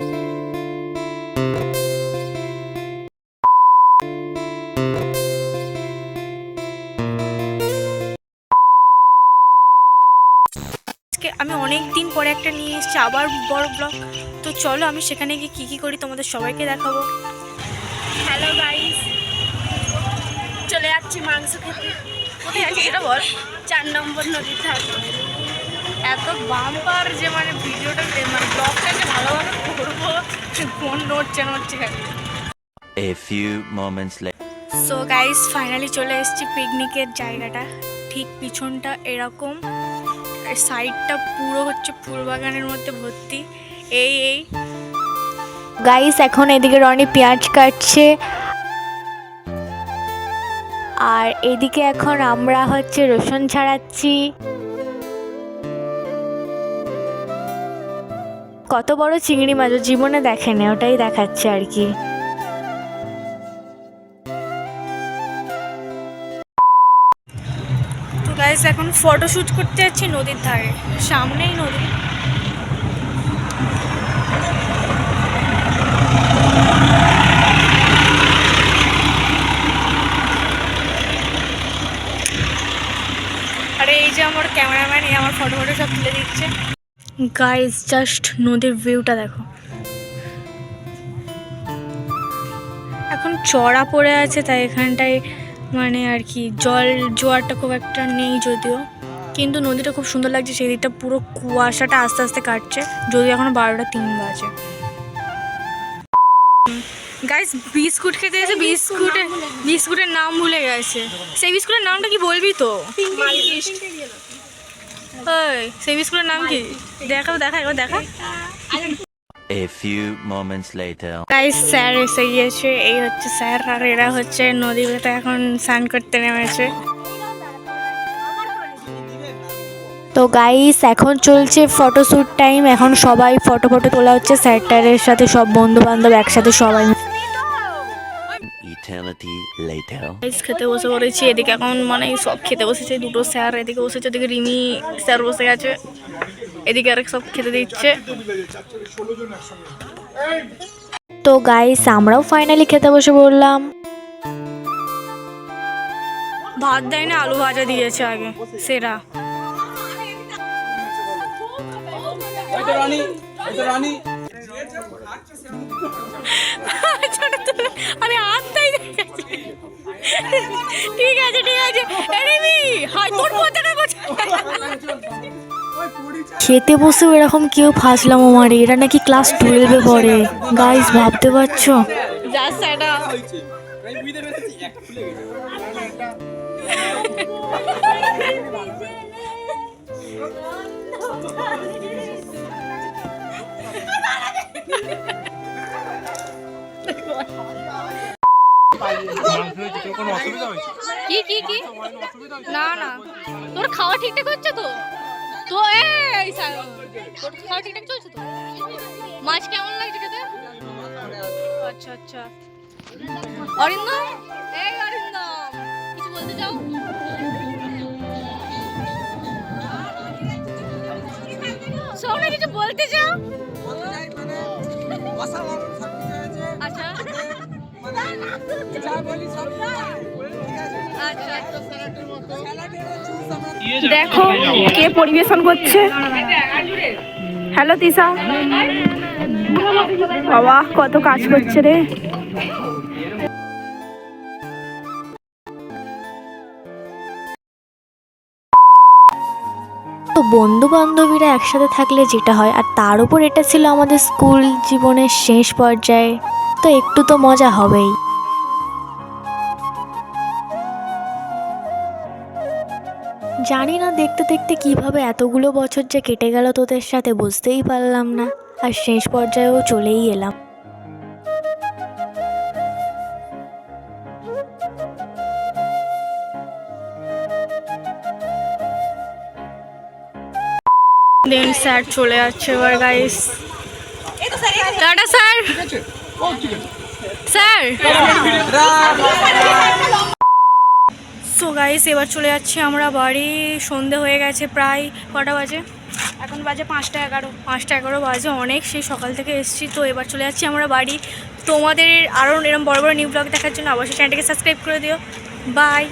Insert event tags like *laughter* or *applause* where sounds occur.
আমি অনেক দিন পরে একটা নিয়ে এসেছি আবার বড় ব্লগ তো চলো আমি সেখানে গিয়ে কী কী করি তোমাদের সবাইকে দেখাবো। হ্যালো গাইস চলে যাচ্ছি মাংস খেতে। কোথায় সেটা বল। চার নম্বর নদীর ধার। এত বাম্পার যে মানে ভিডিওটা মানে ব্লগটা যে ভালোভাবে করব ফোন নড়ছে নড়ছে খালি A few moments later. So guys finally চলে এসেছি পিকনিকের জায়গাটা। ঠিক পিছনটা এরকম। সাইডটা পুরো হচ্ছে ফুল বাগানের মধ্যে ভর্তি। এই এই। গাইস এখন এদিকে রনি পেঁয়াজ কাটছে। আর এদিকে এখন আমরা হচ্ছে রসুন ছাড়াচ্ছি। কত বড় চিংড়ি মাছ জীবনে দেখেনি, ওটাই দেখাচ্ছে আর কি। তো গাইস এখন ফটো শুট করতে যাচ্ছি নদীর ধারে, সামনেই নদী। আরে এই যে আমার ক্যামেরাম্যান আমার ফটো ফটো সব তুলে দিচ্ছে। গাইস জাস্ট নদীর ভিউটা দেখো। এখন চড়া পড়ে আছে তাই এখানটায় মানে আর কি জল জোয়ারটা খুব একটা নেই যদিও। কিন্তু নদীটা খুব সুন্দর লাগছে সেই দিকটা পুরো কুয়াশাটা আস্তে আস্তে কাটছে যদিও এখন বারোটা তিন বাজে। গাইস বিস্কুট খেতে এসে বিস্কুটের বিস্কুটের নাম ভুলে গেছে। সেই বিস্কুটের নামটা কি বলবি তো? ওই সেই বিস্কুটের নাম কি? দেখা দেখা একবার দেখা। A few moments later. Guys sir এসে গিয়েছে। এই হচ্ছে স্যার আর এরা হচ্ছে নদীতে এখন স্নান করতে নেমেছে। তো গাইস এখন চলছে ফটোশ্যুট টাইম এখন সবাই ফটো ফটো তোলা হচ্ছে। স্যার সাথে সব বন্ধু বান্ধব একসাথে সবাই Eternity later. গাইস খেতে বসে পড়েছি এদিকে এখন মানে সব খেতে বসেছে দুটো স্যার এদিকে বসেছে এদিকে রিমি স্যার বসে গেছে এদিকে আরেক সব খেতে দিচ্ছে। তো গাইস আমরাও ফাইনালি খেতে বসে পড়লাম। ভাত দেয় না আলু ভাজা দিয়েছে আগে সেরা। রানী রানী। *laughs* ঠিক আছে ঠিক আছে। এ রিমি হাই তোর কথাটা খেতে বসেও এরকম কেউ ফাঁসলাম মারে এরা নাকি ক্লাস টুয়েলভে পড়ে। গাইস ভাবতে পারছ? কি কি কি? না না। তোর খাওয়া ঠিকঠাক হচ্ছে তো? তো এই ঠিকঠাক চলছে তো? মাছ কেমন আচ্ছা আচ্ছা। অরিন্দম? এই অরিন্দম, কিছু বলতে চাও? বলতে চাও? দেখো কে পরিবেশন করছে। হ্যালো তিশা বাবা, কত কাজ করছে রে। তো বন্ধু বান্ধবীরা একসাথে থাকলে যেটা হয়, আর তার উপর এটা ছিল আমাদের স্কুল জীবনের শেষ পর্যায়ে। তো একটু তো মজা হবেই। জানি না দেখতে দেখতে কীভাবে এতগুলো বছর যে কেটে গেল তোদের সাথে বুঝতেই পারলাম না। আর শেষ পর্যায়েও চলেই এলাম। দেন স্যার চলে যাচ্ছে এবার guys tata sir sir so guys এবার চলে যাচ্ছি আমরা বাড়ি। সন্ধে হয়ে গেছে প্রায় কটা বাজে? এখন বাজে পাঁচটা এগারো। পাঁচটা এগারো বাজে অনেক, সেই সকাল থেকে এসেছি। তো এবার চলে যাচ্ছি আমরা বাড়ি। তোমাদের আরও এরকম বড় বড় নিউ ব্লগ দেখার জন্য অবশ্যই চ্যানেলটাকে সাবস্ক্রাইব করে দিও। বাই